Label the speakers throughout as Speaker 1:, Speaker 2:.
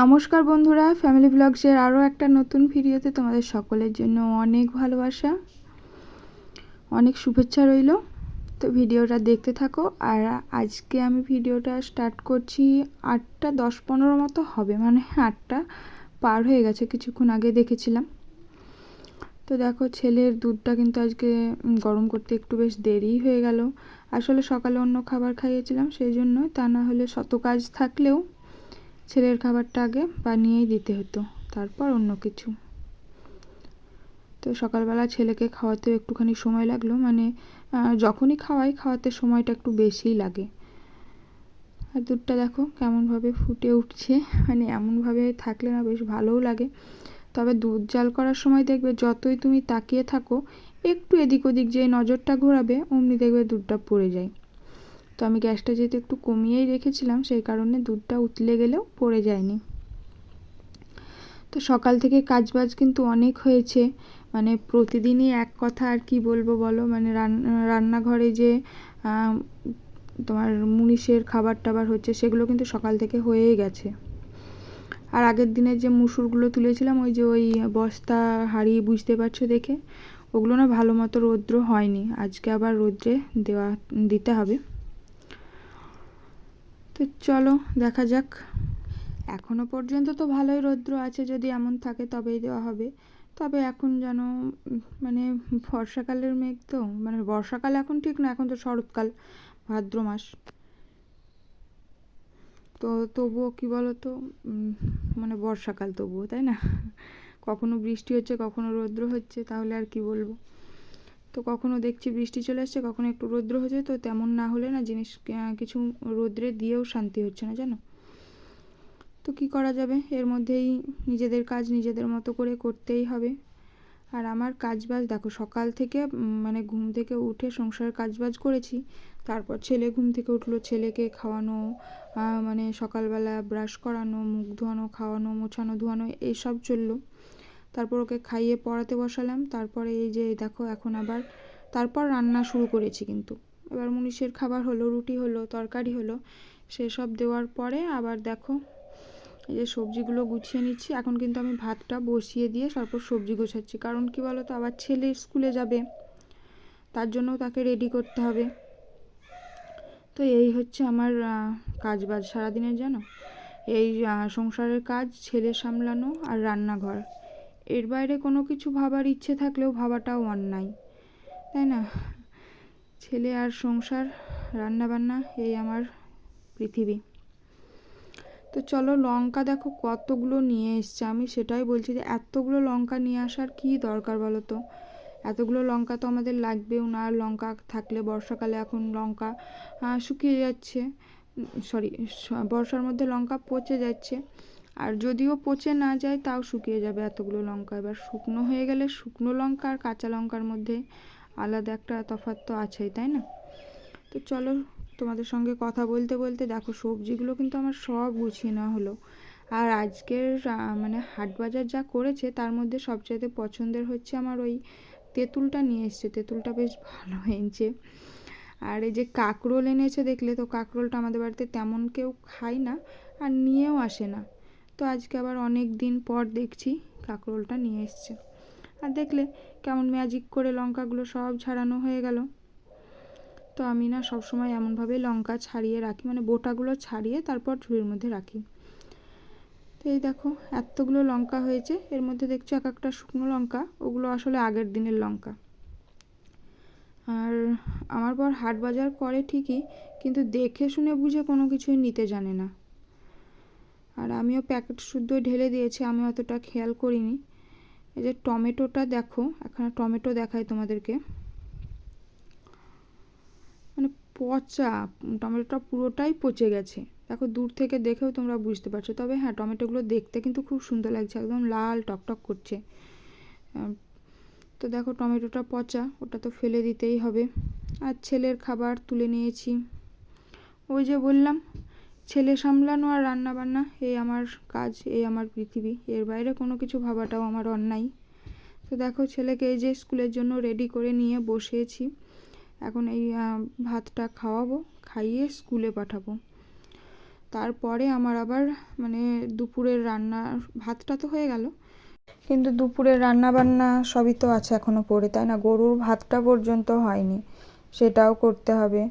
Speaker 1: নমস্কার বন্ধুরা ফ্যামিলি ব্লগসের আরও একটা নতুন ভিডিওতে তোমাদের সকলের জন্য অনেক ভালোবাসা, অনেক শুভেচ্ছা রইল। তো ভিডিওটা দেখতে থাকো, আর আজকে আমি ভিডিওটা স্টার্ট করছি আটটা দশ পনেরো মতো হবে মানে আটটা পার হয়ে গেছে, কিছুক্ষণ আগে দেখেছিলাম। তো দেখো, ছেলের দুধটা কিন্তু আজকে গরম করতে একটু বেশ দেরি হয়ে গেল। আসলে সকালে অন্য খাবার খাইয়েছিলাম, সেই জন্য তা না হলে শত কাজ থাকলেও ছেলের খাবারটা আগে বানিয়েই দিতে হতো, তারপর অন্য কিছু। তো সকালবেলা ছেলেকে খাওয়াতেও একটুখানি সময় লাগল মানে যখনই খাওয়াই, খাওয়াতে সময়টা একটু বেশিই লাগে। আর দুধটা দেখো কেমনভাবে ফুটে উঠছে মানে এমনভাবে থাকলে না বেশ ভালোও লাগে। তবে দুধ জাল করার সময় দেখবে যতই তুমি তাকিয়ে থাকো, একটু এদিক ওদিক যে নজরটা ঘোরাবে, অমনি দেখবে দুধটা পড়ে যায়। তো আমি গ্যাসটা যেহেতু একটু কমিয়েই রেখেছিলাম, সেই কারণে দুধটা উতলে গেলেও পড়ে যায়নি। তো সকাল থেকে কাজবাজ কিন্তু অনেক হয়েছে। মানে প্রতিদিনই এক কথা আর কি বলব বলো? মানে রান্না রান্নাঘরে যে তোমার মুনিশের খাবার টাবার হচ্ছে, সেগুলো কিন্তু সকাল থেকে হয়েই গেছে। আর আগের দিনের যে মুসুরগুলো তুলেছিলাম, ওই যে ওই বস্তা হারিয়ে বুঝতে পারছ দেখে, ওগুলো না ভালো মতো রৌদ্র হয়নি। আজকে আবার রৌদ্রে দেওয়া, দিতে হবে। তো চলো, দেখা যাক। এখনও পর্যন্ত তো ভালোই রৌদ্র আছে, যদি এমন থাকে তবেই দেওয়া হবে। তবে এখন যেন মানে বর্ষাকালের মেঘ তো মানে বর্ষাকাল এখন ঠিক না, এখন তো শরৎকাল, ভাদ্র মাস। তো তবুও কী বলো তো মানে বর্ষাকাল তবুও, তাই না? কখনো বৃষ্টি হচ্ছে, কখনো রৌদ্র হচ্ছে, তাহলে আর কি বলব? তো কখনো দেখছি বৃষ্টি চলে আসছে, কখনো একটু রৌদ্র হচ্ছে, তো তেমন না হলে না জিনিস কিছু রৌদ্রে দিয়েও শান্তি হচ্ছে না, জানো? তো কি করা যাবে? এর মধ্যেই নিজেদের কাজ নিজেদের মতো করে করতেই হবে। আর আমার কাজবাজ, দেখো, সকাল থেকে মানে ঘুম থেকে উঠে সংসারের কাজবাজ করেছি, তারপর ছেলে ঘুম থেকে উঠল, ছেলেকে খাওয়ানো মানে সকালবেলা ব্রাশ করানো, মুখ ধোয়ানো, খাওয়ানো, মোছানো, ধোয়ানো এইসব চলল। তারপর ওকে খাইয়ে পড়াতে বসালাম। তারপরে এই যে দেখো, এখন আবার তারপর রান্না শুরু করেছি কিন্তু। এবার মুনিশের খাবার হলো, রুটি হলো, তরকারি হলো সেসব দেওয়ার পরে আবার দেখো, এই যে সবজিগুলো গুছিয়ে নিচ্ছি। এখন কিন্তু আমি ভাতটা বসিয়ে দিয়ে তারপর সবজি গোছাচ্ছি। কারণ কি বলো তো আবার ছেলে স্কুলে যাবে, তার জন্যও তাকে রেডি করতে হবে। তো এই হচ্ছে আমার কাজ বাজ সারাদিনের জানো? এই সংসারের কাজ, ছেলে সামলানো আর রান্নাঘর। এর বাইরে কোনো কিছু ভাবার ইচ্ছে থাকলেও ভাবাটাও অন্যায়, তাই না? ছেলে আর সংসার, রান্নাবান্না, এই আমার পৃথিবী। তো চলো লঙ্কা দেখো কতগুলো নিয়ে এসছে। আমি সেটাই বলছি যে এতগুলো লঙ্কা নিয়ে আসার কি দরকার বলো তো? এতগুলো লঙ্কা তো আমাদের লাগবেও না। আর লঙ্কা থাকলে বর্ষাকালে এখন লঙ্কা শুকিয়ে যাচ্ছে। সরি বর্ষার মধ্যে লঙ্কা পচে যাচ্ছে। আর যদিও পচে না যায়, তাও শুকিয়ে যাবে এতগুলো লঙ্কা। এবার শুকনো হয়ে গেলে শুকনো লঙ্কা আর কাঁচা লঙ্কার মধ্যে আলাদা একটা তফাৎ তো আছেই, তাই না? তো চলো তোমাদের সঙ্গে কথা বলতে বলতে, দেখো সবজিগুলো কিন্তু আমার সব গুছিয়ে নেওয়া হলো। আর আজকের মানে হাট বাজার যা করেছে, তার মধ্যে সবচাইতে পছন্দের হচ্ছে আমার ওই তেঁতুলটা নিয়ে এসছে। তেঁতুলটা বেশ ভালো হয়েছে। আর এই যে কাঁকরোল এনেছে, দেখলে তো কাঁকরোলটা আমাদের বাড়িতে তেমন কেউ খায় না, আর নিয়েও আসে না। তো আজকে আবার অনেক দিন পর দেখছি কাঁকরোলটা নিয়ে এসছে। আর দেখলে কেমন ম্যাজিক করে লঙ্কাগুলো সব ছাড়ানো হয়ে গেল। তো আমি না সবসময় এমনভাবে লঙ্কা ছাড়িয়ে রাখি মানে বোটাগুলো ছাড়িয়ে তারপর ঝুড়ির মধ্যে রাখি। তো এই দেখো, এতগুলো লঙ্কা হয়েছে, এর মধ্যে দেখছ এক একটা শুকনো লঙ্কা, ওগুলো আসলে আগের দিনের লঙ্কা। আর আমার পর হাট বাজার করে ঠিকই, কিন্তু দেখে শুনে বুঝে কোনো কিছুই নিতে জানে না। আর আমিও প্যাকেট শুদ্ধ ঢেলে দিয়েছি, আমি অতটা খেয়াল করিনি। এই যে টমেটোটা দেখো এখানে টমেটো দেখাই তোমাদেরকে। মানে পচা, টমেটোটা পুরোটাই পচে গেছে। দেখো, দূর থেকে দেখেও তোমরা বুঝতে পারছ। তবে হ্যাঁ টমেটোগুলো দেখতে কিন্তু খুব সুন্দর লাগছে, একদম লাল টকটক করছে। তো দেখো, টমেটোটা পচা, ওটা তো ফেলে দিতেই হবে। আর ছেলের খাবার তুলে নিয়েছি। ওই যে বললাম ছেলে সামলানো আর রান্না বান্না এই আমার কাজ, এই আমার পৃথিবী। এর বাইরে কোনো কিছু ভাবাটাও আমার অন্যায়। তো দেখো, ছেলেকে এই যে স্কুলের জন্য রেডি করে নিয়ে বসিয়েছি। এখন এই ভাতটা খাওয়াবো, খাইয়ে স্কুলে পাঠাবো। তারপরে আমার আবার মানে দুপুরের রান্না, ভাতটা তো হয়ে গেল। কিন্তু দুপুরের রান্না বান্না সবই তো আছে এখনও পড়ে, তাই না? গরুর ভাতটা পর্যন্ত হয়নি। সেটাও করতে হবে।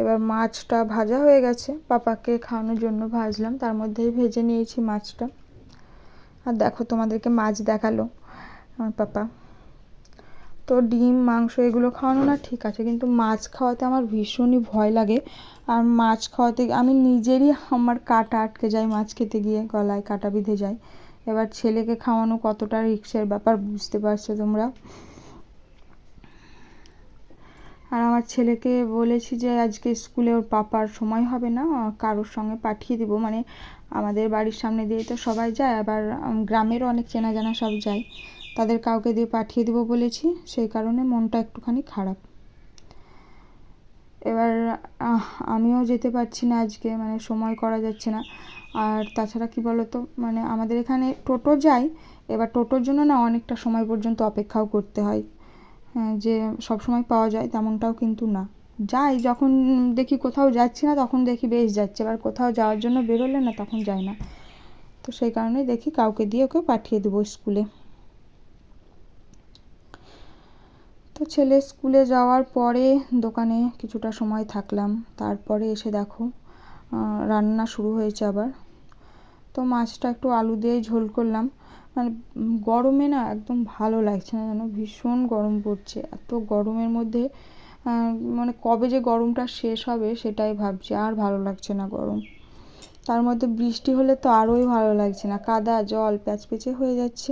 Speaker 1: এবার মাছটা ভাজা হয়ে গেছে। পাপাকে খাওয়ানোর জন্য ভাজলাম, তার মধ্যেই ভেজে নিয়েছি মাছটা। আর দেখো তোমাদেরকে মাছ দেখাল আমার পাপা। তো ডিম, মাংস এগুলো খাওয়ানো না ঠিক আছে, কিন্তু মাছ খাওয়াতে আমার ভীষণই ভয় লাগে। আর মাছ খাওয়াতে, আমি নিজেরই আমার কাটা আটকে যায় মাছ খেতে গিয়ে, গলায় কাটা বিঁধে যায়। এবার ছেলেকে খাওয়ানো কতটা রিক্সের ব্যাপার বুঝতে পারছ তোমরা? আর আমার ছেলেকে বলেছি যে আজকে স্কুলে ওর পাপার সময় হবে না কারোর সঙ্গে পাঠিয়ে দিব। মানে আমাদের বাড়ির সামনে দিয়ে তো সবাই যায় আবার গ্রামেরও অনেক চেনা জানা সব যায়। তাদের কাউকে দিয়ে পাঠিয়ে দেবো বলেছি সেই কারণে মনটা একটুখানি খারাপ। এবার আমিও যেতে পারছি না আজকে মানে সময় করা যাচ্ছে না। আর তাছাড়া কি বলতো মানে আমাদের এখানে টোটো যায় এবার টোটোর জন্য না অনেকটা সময় পর্যন্ত অপেক্ষাও করতে হয় হ্যাঁ, যে সব সময় পাওয়া যায় তেমনটাও কিন্তু না। যাই, যখন দেখি কোথাও যাচ্ছি না, তখন দেখি বেশ যাচ্ছে। এবার কোথাও যাওয়ার জন্য বেরোলে না, তখন যায় না। তো সেই কারণে দেখি কাউকে দিয়ে ওকে পাঠিয়ে দেবো স্কুলে। তো ছেলে স্কুলে যাওয়ার পরে দোকানে কিছুটা সময় থাকলাম। তারপরে এসে দেখো রান্না শুরু হয়েছে আবার। তো মাছটা একটু আলু দিয়েই ঝোল করলাম। মানে গরমে না একদম ভালো লাগছে না যেন, ভীষণ গরম পড়ছে। এত গরমের মধ্যে মানে কবে যে গরমটা শেষ হবে সেটাই ভাবছি, আর ভালো লাগছে না গরম। তার মধ্যে বৃষ্টি হলে তো আরোই ভালো লাগছে না, কাদা, জল প্যাচপেচে হয়ে যাচ্ছে।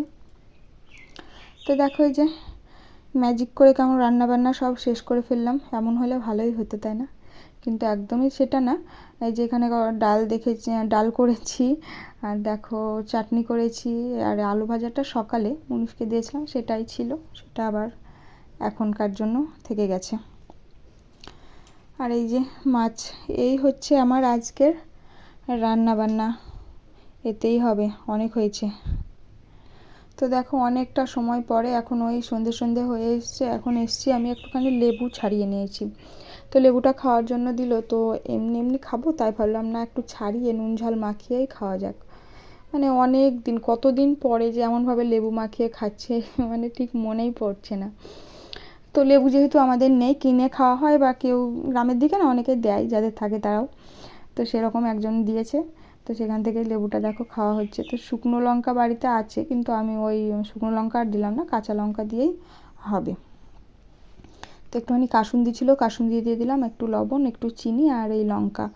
Speaker 1: তো দেখো এই যে ম্যাজিক করে কেমন রান্না বান্না সব শেষ করে ফেললাম, এমন হলে ভালোই হতো, তাই না? কিন্তু একদমই সেটা না। এই যে এখানে ডাল দেখেছি ডাল করেছি, আর দেখো চাটনি করেছি, আর আলু ভাজাটা সকালে মুনিশকে দিয়েছিলাম, সেটাই ছিল, সেটা আবার এখনকার জন্য থেকে গেছে। আর এই যে মাছ, এই হচ্ছে আমার আজকের রান্না বান্না এতেই হবে, অনেক হয়েছে। তো দেখো অনেকটা সময় পরে এখন ওই সন্ধে সন্ধে হয়ে এসছে, এখন এসছি আমি একটুখানি লেবু ছাড়িয়ে নিয়েছি। তো লেবুটা খাওয়ার জন্য দিল, তো এমনি এমনি খাব, তাই ভাবলাম, না, একটু ছাড়িয়ে নুন, ঝাল মাখিয়েই খাওয়া যাক। মানে অনেক দিন, কতদিন পরে যে এমনভাবে লেবু মাখিয়ে খাচ্ছে মানে ঠিক মনেই পড়ছে না। তো লেবু যেহেতু আমাদের নেই, কিনে খাওয়া হয় বা কেউ গ্রামের দিকে না অনেকে দেয়, যাদের থাকে তারাও। তো সেরকম একজন দিয়েছে, তো সেখান থেকে লেবুটা দেখো খাওয়া হচ্ছে। তো শুকনো লঙ্কা বাড়িতে আছে, কিন্তু আমি ওই শুকনো লঙ্কা আর দিলাম না, কাঁচা লঙ্কা দিয়েই হবে। তো একটুখানি কাসুন্দি ছিল কাসুন্দি দিয়ে দিলাম একটু লবণ, একটু চিনি আর এই লঙ্কা।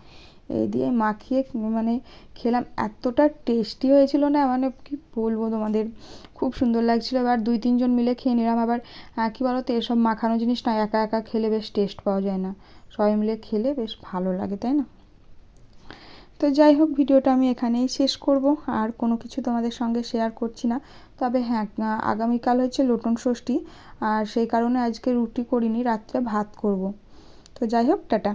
Speaker 1: এই দিয়ে মাখিয়ে মানে খেলাম। এতটা টেস্টি হয়েছিল না মানে কি বলব তোমাদের? খুব সুন্দর লাগছিল। এবার দুই, তিনজন মিলে খেয়ে নিলাম। আবার কী বলো তো এসব মাখানো জিনিস না, একা একা খেলে বেশ টেস্ট পাওয়া যায় না। সবাই মিলে খেলে বেশ ভালো লাগে, তাই না? তো যাই হোক, ভিডিওটা আমি এখানেই শেষ করব। আর কোনো কিছু তোমাদের সঙ্গে শেয়ার করছি না। তবে হ্যাঁ আগামীকাল হচ্ছে লোটন ষষ্ঠী। আর সেই কারণে আজকে রুটি করিনি, রাত্রে ভাত করব। তো যাই হোক, টাটা।